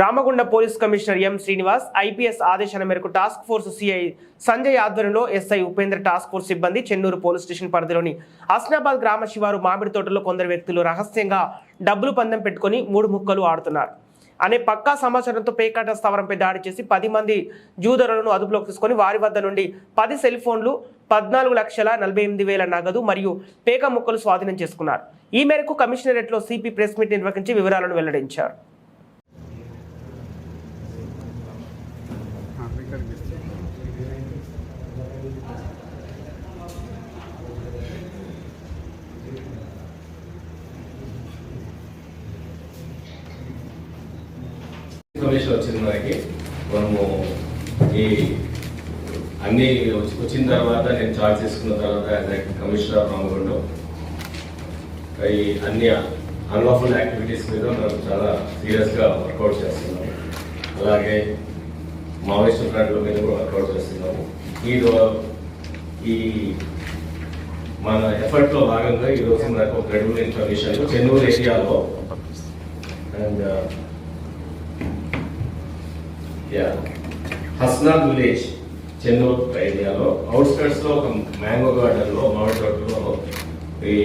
Ramagunda police commissioner M Srinivas IPS ఆదేశాల మేరకు task force CI Sanjay ఆధ్వర్యంలో ఎస్ఐ ఉపేంద్ర టాస్క్ ఫోర్స్ సిబ్బంది చెన్నూరు పోలీస్ స్టేషన్ పరిధిలోని అస్నాబాద్ గ్రామ శివారు మామిడి తోటలో కొందరు వ్యక్తులు రహస్యంగా డబ్బులు పందెం పెట్టుకొని మూడు ముక్కలు ఆడుతున్నారు. అనే పక్కా సమాచారంతో పేకాట స్థావరంపై దాడి చేసి పది మంది జూదరులను అదుపులోకి తీసుకొని వారి వద్ద నుండి పది సెల్ ఫోన్లు పద్నాలుగు లక్షల నలభై ఎనిమిది వేల నగదు మరియు పేక ముక్కలు స్వాధీనం చేసుకున్నారు. ఈ మేరకు కమిషనరేట్లో సిపి ప్రెస్ మీట్ నిర్వహించి వివరాలను వెల్లడించారు. ఇన్ఫర్మేషన్ వచ్చింది మనకి. మనము ఈ అన్ని వచ్చిన తర్వాత నేను చార్జ్ చేసుకున్న తర్వాత కమిషనర్ ఆఫ్ ఈ అన్ని అన్లాఫుల్ యాక్టివిటీస్ మీద మనం చాలా సీరియస్గా వర్కౌట్ చేస్తున్నాం. అలాగే మావోయిస్ట్ ఫ్రంట్లో మీద కూడా వర్కౌట్ చేస్తున్నాము. ఈ ఈ మన ఎఫర్ట్లో భాగంగా ఈ రోజు ఒక క్రెడిబుల్ ఇన్ఫర్మేషన్ చెన్నూరు ఏరియాలో అండ్ యా హస్నాథ్ విలేజ్ చెన్నూరు ఏరియాలో అవుట్స్కట్స్లో ఒక మ్యాంగో గార్డెన్లో మామిడి తోటలో ఈ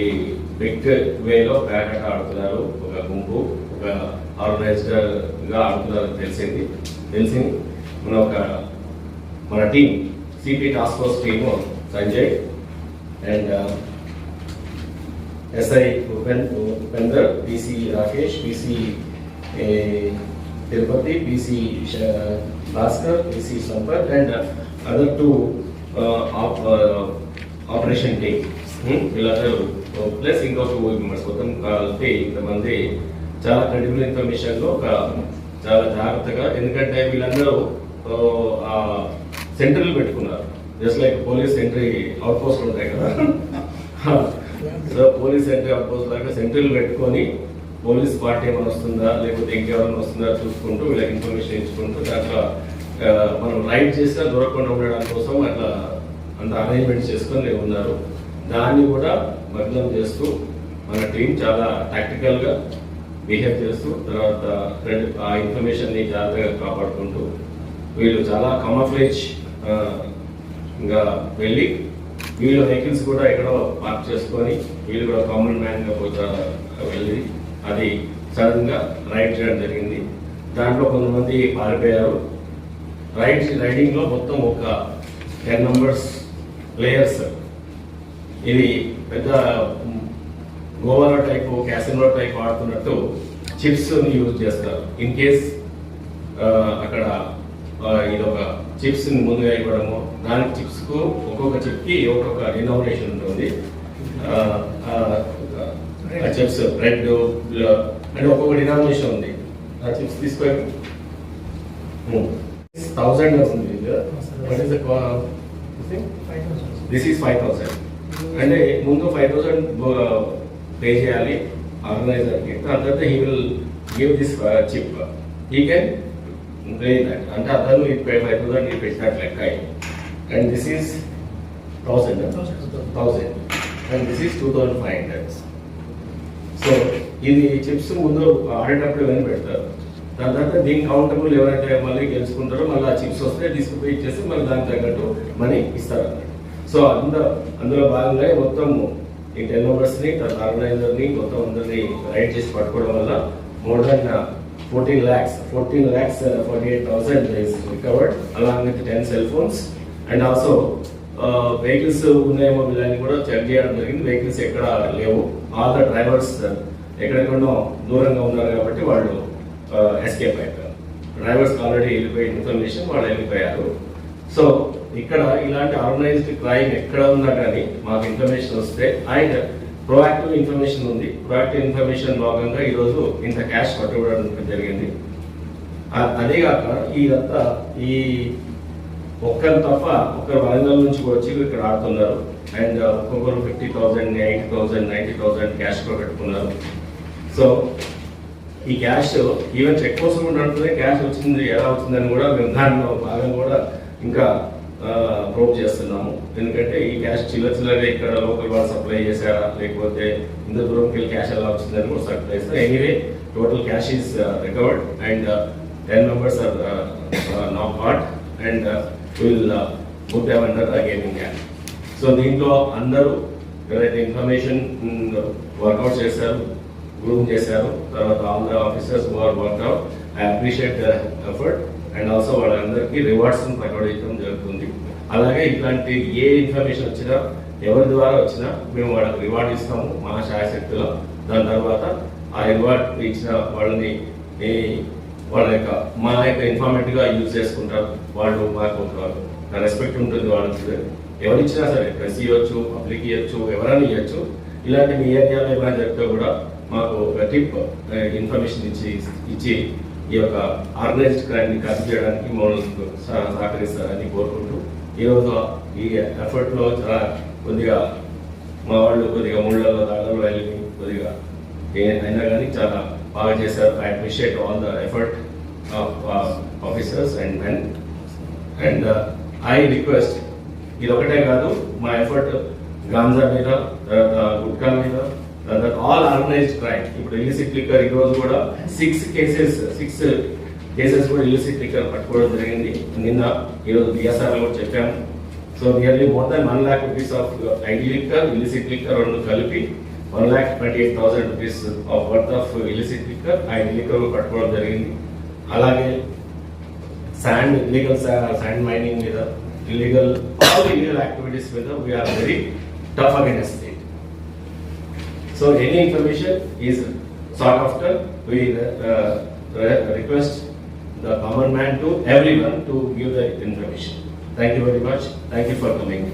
బిగ్ వేలో ప్యాకెట్ ఆడుతున్నారు. ఒక గుంపు ఒక ఆర్గనైజ్డ్గా ఆడుతున్నారు తెలిసింది. తెలిసింది. మన ఒక మన team CP task force team Sanjay and SI Upen Upender PC Rakesh PC Tirupati PC Bhaskar PC Sampath and other two operation team వీళ్ళందరూ ప్లస్ ఇంకో టూ మెంబర్స్ మొత్తం కలిపి ఇంతమంది చాలా క్రెడిబుల్ ఇన్ఫర్మేషన్లో ఒక చాలా జాగ్రత్తగా ఎందుకంటే వీళ్ళందరూ సెంటర్లు పెట్టుకున్నారు. Just like police entry out post ఉంటాయి కదా. So police entry out post లాగా సెంటర్లు పెట్టుకొని పోలీస్ పార్టీ ఏమైనా వస్తుందా? లేకపోతే ఇంకెవరైనా వస్తుందా చూసుకుంటూ వీళ్ళకి ఇన్ఫర్మేషన్ ఇచ్చుకుంటూ దాంట్లో మనం రైడ్ చేసినా దొరకకుండా ఉండడం కోసం అట్లా అంత అరేంజ్మెంట్స్ చేసుకొని ఉన్నారు. దాన్ని కూడా భగ్నం చేస్తూ మన టీం చాలా టాక్టికల్గా బిహేవ్ చేస్తూ తర్వాత ఫ్రెండ్ ఆ ఇన్ఫర్మేషన్ని జాగ్రత్తగా కాపాడుకుంటూ వీళ్ళు చాలా కమఫ్లేజ్ ఇంకా వెళ్ళి వీళ్ళ వెహికల్స్ కూడా ఎక్కడో పార్క్ చేసుకొని వీళ్ళు కూడా కామన్ మ్యాన్గా పోతారు పోతా వెళ్ళి అది సడన్గా రైడ్ చేయడం జరిగింది. దాంట్లో కొంతమంది పారిపోయారు. రైడ్ రైడింగ్లో మొత్తం ఒక టెన్ మెంబర్స్ ప్లేయర్స్ ఇది పెద్ద గోవాలో టైప్ క్యాసినో టైప్ ఆడుతున్నట్టు చిప్స్ యూజ్ చేస్తారు. ఇన్ కేస్ అక్కడ ఇది ఒక చిప్స్ ముందుగా ఇవ్వడము. దానికి చిప్స్కు ఒక్కొక్క చిప్కి ఒక్కొక్క ఇన్నోవేషన్ ఉంటుంది చిప్స్ బ్రెడ్ అంటే ఒక్కొక్క డినామినేషన్ ఉంది. ఆ చిప్స్ తీసుకొని థౌసండ్ ఉంది what this is five thousand అంటే ముందు ఫైవ్ థౌసండ్ పే చేయాలి. ఆర్గనైజర్కి దాని తర్వాత he will give this chip he can that అంటే అతను ఇది ఫైవ్ థౌసండ్ ఇది పెట్టినట్టు లెక్క and this is thousand thousand and this is two thousand five hundred so ఇది చిప్స్ ముందు ఆడేటప్పుడు ఇవన్నీ పెడతారు. దాని తర్వాత దీనికి కౌంటబుల్ ఎవరైతే మళ్ళీ గెలుచుకుంటారో మళ్ళీ ఆ చిప్స్ వస్తే తీసుకుపోయి ఇచ్చేసి మళ్ళీ దానికి తగ్గట్టు మనీ ఇస్తారు అన్నమాట సో అంద అందులో భాగంగా మొత్తం ఈ టెన్ మెంబర్స్ని ఆర్గనైజర్ని మొత్తం అందరినీ రైడ్ చేసి పట్టుకోవడం వల్ల more than fourteen lakhs fourteen lakhs uh, eight thousand is recovered along with ten phones. And and also vehicles ఉన్నాయేమో వీళ్ళని కూడా చెక్ చేయడం జరిగింది. వెహికల్స్ ఎక్కడ లేవు. ఆల్ ద డ్రైవర్స్ uh, ఎక్కడెక్కడో దూరంగా ఉన్నారు కాబట్టి వాళ్ళు uh, ఎస్కేప్ అయిపోయారు. డ్రైవర్స్ ఆల్రెడీ వెళ్ళిపోయి ఇన్ఫర్మేషన్ వాళ్ళు వెళ్ళిపోయారు. సో ఇక్కడ ఇలాంటి ఆర్గనైజ్డ్ క్రైమ్ ఎక్కడ ఉన్నా కానీ మాకు ఇన్ఫర్మేషన్ వస్తే అండ్ ప్రోయాక్టివ్ ఇన్ఫర్మేషన్ ఉంది. ప్రోయాక్టివ్ ఇన్ఫర్మేషన్ భాగంగా ఈరోజు ఇంత క్యాష్ పట్టుకోవడం జరిగింది. అ- అదే కాక ఈ ఒక్కరు తప్ప ఒక్కరు వరంగల్ నుంచి వచ్చి ఇక్కడ ఆడుతున్నారు. అండ్ ఒక్కొక్కరు fifty thousand eighty thousand ninety thousand cash కూడా పెట్టుకున్నారు. సో ఈ క్యాష్ ఈవెన్ చెక్ పోస్ట్ కూడా నడుతుంది క్యాష్ వచ్చింది ఎలా వచ్చిందని కూడా మేము దానిలో భాగం కూడా ఇంకా ప్రూవ్ చేస్తున్నాము. ఎందుకంటే ఈ క్యాష్ చిల్ల చిల్లర ఇక్కడ లోకల్ వాళ్ళు సప్లై చేశారా? లేకపోతే ఇంత దూరంకి వెళ్ళి క్యాష్ ఎలా వచ్చిందని కూడా సప్లై చేస్తారు. Anyway total cash is recovered and 10 members are uh, uh, and will and uh, will uh, put so దీంట్లో అందరూ ఎవరైతే ఇన్ఫర్మేషన్ వర్కౌట్ uh, చేశారు గ్రూమ్ చేశారు తర్వాత all the officers are workout I appreciate the effort and also వాళ్ళందరికీ rewards ప్రకటించడం జరుగుతుంది. అలాగే ఇట్లాంటి ఏ ఇన్ఫర్మేషన్ వచ్చినా ఎవరి ద్వారా వచ్చినా మేము వాళ్ళకి రివార్డ్ ఇస్తాము మా శాయశక్తిలో దాని తర్వాత ఆ రివార్డ్ ఇచ్చిన వాళ్ళని వాళ్ళ యొక్క మా యొక్క ఇన్ఫార్మేటివ్గా యూజ్ చేసుకుంటారు. వాళ్ళు మాకు ఒక రెస్పెక్ట్ ఉంటుంది వాళ్ళకి. ఎవరు ఇచ్చినా సరే ప్రెస్ ఇవ్వచ్చు పబ్లిక్ ఇవ్వచ్చు ఎవరైనా ఇవ్వచ్చు. ఇలాంటి మీ ఏరియాలో ఏమైనా జరిగితే కూడా మాకు ఒక టిప్ ఇన్ఫర్మేషన్ ఇచ్చి ఇచ్చి ఈ యొక్క ఆర్గనైజ్డ్ క్రైమ్ని కట్ చేయడానికి మమ్మల్ని సహకరిస్తారని కోరుకుంటూ ఈరోజు ఈ ఎఫర్ట్లో చాలా కొద్దిగా మా వాళ్ళు కొద్దిగా ముళ్ళలో దాడులు వెళ్ళి కొద్దిగా ఏ- అయినా కానీ చాలా బాగా చేశారు. I appreciate all the effort officers and men and I request ఇది ఒకటే కాదు మా ఎఫర్ట్ గాంజా మీద తర్వాత గుట్కా మీద తర్వాత ఆల్ ఆర్గనైజ్డ్ క్రైమ్ ఇప్పుడు ఇలిసిట్ లిక్కర్ ఈ రోజు కూడా సిక్స్ కేసెస్ సిక్స్ కేసెస్ కూడా ఇలిసిట్ లిక్కర్ పట్టుకోవడం జరిగింది. నిన్న ఈరోజు బిఎస్ఆర్ కూడా చెప్పాము. So nearly more than one lakh rupees of ID liquor illicit liquor రెండు కలిపి one lakh twenty eight thousand rupees of worth of illicit liquor ID liquor పట్టుకోవడం జరిగింది. అలాగే శాండ్ ఇల్లీగల్ శాండ్ మైనింగ్ మీద ఇల్లీగల్ ఆల్ ఇల్లీగల్ యాక్టివిటీస్ మీద we are very tough against state so any information is sought after we request the common man to everyone to give the information. Thank you very much. Thank you for coming.